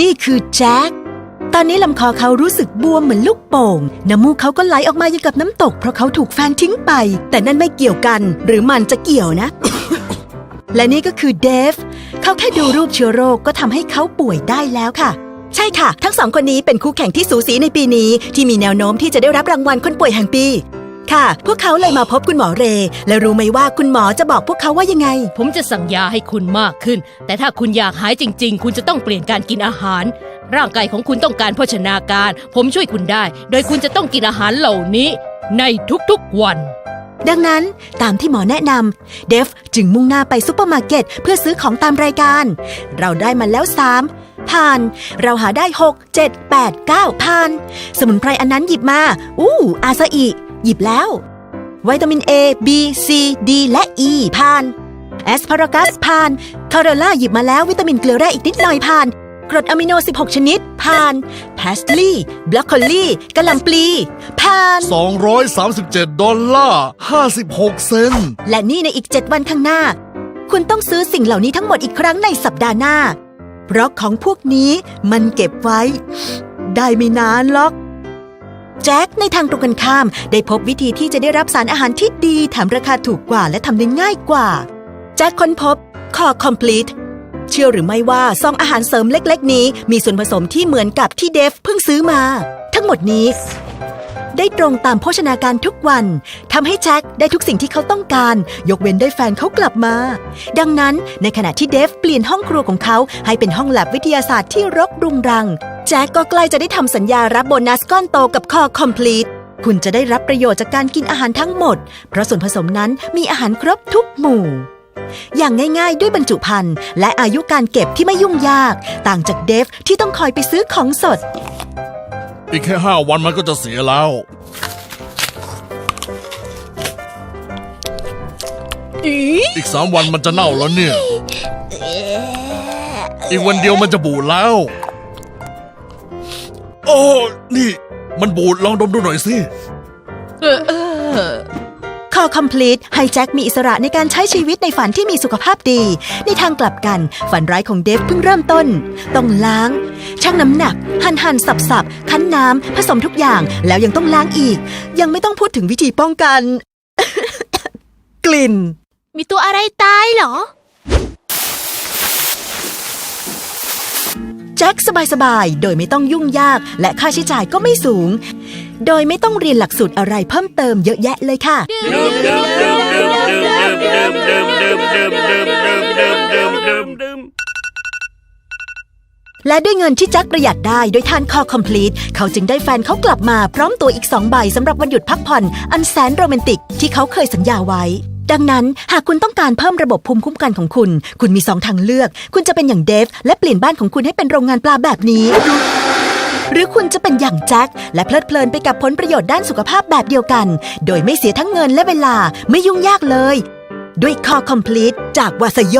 นี่คือแจ็ค ตอนนี้ลำคอเขารู้สึกบวมเหมือนลูกโป่ง น้ำมูกเขาก็ไหลออกมาอยังกับน้ำตก เพราะเขาถูกแฟนทิ้งไป แต่นั่นไม่เกี่ยวกัน หรือมันจะเกี่ยวนะ และนี่ก็คือเดฟ เขาแค่ดูรูปเชื้อโรคก็ทำให้เขาป่วยได้แล้วค่ะ ใช่ค่ะ ทั้งสองคนนี้เป็นคู่แข่งที่สูสีในปีนี้ ที่มีแนวโน้มที่จะได้รับรางวัลคนป่วยแห่งปี ค่ะ พวกเขาเลยมาพบคุณหมอเรย์และรู้ไหมว่าคุณหมอจะบอกพวกเขาว่ายังไง ผมจะสั่งยาให้คุณมากขึ้น แต่ถ้าคุณอยากหายจริง ๆ คุณจะต้องเปลี่ยนการกินอาหาร ร่างกายของคุณต้องการโภชนาการ ผมช่วยคุณได้ โดยคุณจะต้องกินอาหารเหล่านี้ ในทุกๆวัน ดังนั้นตามที่หมอแนะนำเดฟจึงมุ่งหน้าไปซูเปอร์มาร์เก็ตเพื่อซื้อของตามรายการ เราได้มาแล้ว3ผ่าน เราหาได้ 6 7 8 9ผ่าน สมุนไพรอันนั้นหยิบมา อู้ อาซาอิ หยิบแล้ว วิตามิน A B C D และ E ผ่านแอสพารากัสผ่านคาโรล่าหยิบมาแล้ววิตามินเกลือแร่อีกนิดหน่อยผ่าน กรดอะมิโน 16 ชนิด ผ่านพาสลีย์บล็อกโคลีกะหล่ำปลี ผ่าน 237 ดอลลาร์ 56 เซนต์และนี่ในอีก 7 วันข้างหน้า คุณต้องซื้อสิ่งเหล่านี้ทั้งหมดอีกครั้งในสัปดาห์หน้า เพราะของพวกนี้มันเก็บไว้ ได้ไม่นานหรอก แจ็คในทางตรงกันข้าม ได้พบวิธีที่จะได้รับสารอาหารที่ดีแถมราคาถูกกว่าและทำได้ง่ายกว่า แจ็คค้นพบคอ complete เชื่อหรือไม่ว่าซองอาหารเสริมเล็ก ๆ นี้ มีส่วนผสมที่เหมือนกับที่เดฟเพิ่งซื้อมา ทั้งหมดนี้ ได้ตรงตามโภชนาการทุกวันทำให้แจ็คได้ทุกสิ่งที่เขาต้องการ ยกเว้นได้แฟนเขากลับมา ดังนั้นในขณะที่เดฟเปลี่ยนห้องครัวของเขาให้เป็นห้องแลบวิทยาศาสตร์ที่รกรุงรัง แจ็คก็ใกล้จะได้ทำสัญญารับโบนัสก้อนโตกับคอ complete คุณจะได้รับประโยชน์จากการกินอาหารทั้งหมด เพราะส่วนผสมนั้นมีอาหารครบทุกหมู่ อย่างง่ายๆ ด้วยบรรจุภัณฑ์และอายุการเก็บที่ไม่ยุ่งยาก ต่างจากเดฟที่ต้องคอยไปซื้อของสด อีกแค่5วันมันก็จะเสียแล้ว อีก3วันมันจะเน่าแล้วเนี่ย อีกวันเดียวมันจะบูดแล้ว โอ้นี่ มันบูดลองดมดูหน่อยสิคอ complete ให้แจ็คมีอิสระในการใช้ชีวิตในฝันที่มีสุขภาพดี ในทางกลับกัน ฝันร้ายของเดฟเพิ่งเริ่มต้น ต้องล้าง ชั่งน้ำหนัก หั่นหั่นสับสับคั้นน้ำ ผสมทุกอย่าง แล้วยังต้องล้างอีก ยังไม่ต้องพูดถึงวิธีป้องกัน กลิ่น มีตัวอะไรตายเหรอ แจ็คสบายๆ โดยไม่ต้องยุ่งยากและค่าใช้จ่ายก็ไม่สูง โดยไม่ต้องเรียนหลักสูตรอะไรเพิ่มเติมเยอะแยะเลยค่ะ และด้วยเงินที่แจ็คประหยัดได้โดยทานคอ complete เขาจึงได้แฟนเขากลับมาพร้อมตัวอีกสองใบสำหรับวันหยุดพักผ่อนอันแสนโรแมนติกที่เขาเคยสัญญาไว้ ดังนั้นหากคุณต้องการเพิ่มระบบภูมิคุ้มกันของคุณ คุณมีสองทางเลือก คุณจะเป็นอย่างเดฟ และเปลี่ยนบ้านของคุณให้เป็นโรงงานปลาแบบนี้ หรือคุณจะเป็นอย่างแจ็คและเพลิดเพลินไปกับผลประโยชน์ด้านสุขภาพแบบเดียวกัน โดยไม่เสียทั้งเงินและเวลาไม่ยุ่งยากเลย ด้วยคอ complete จากวาซโย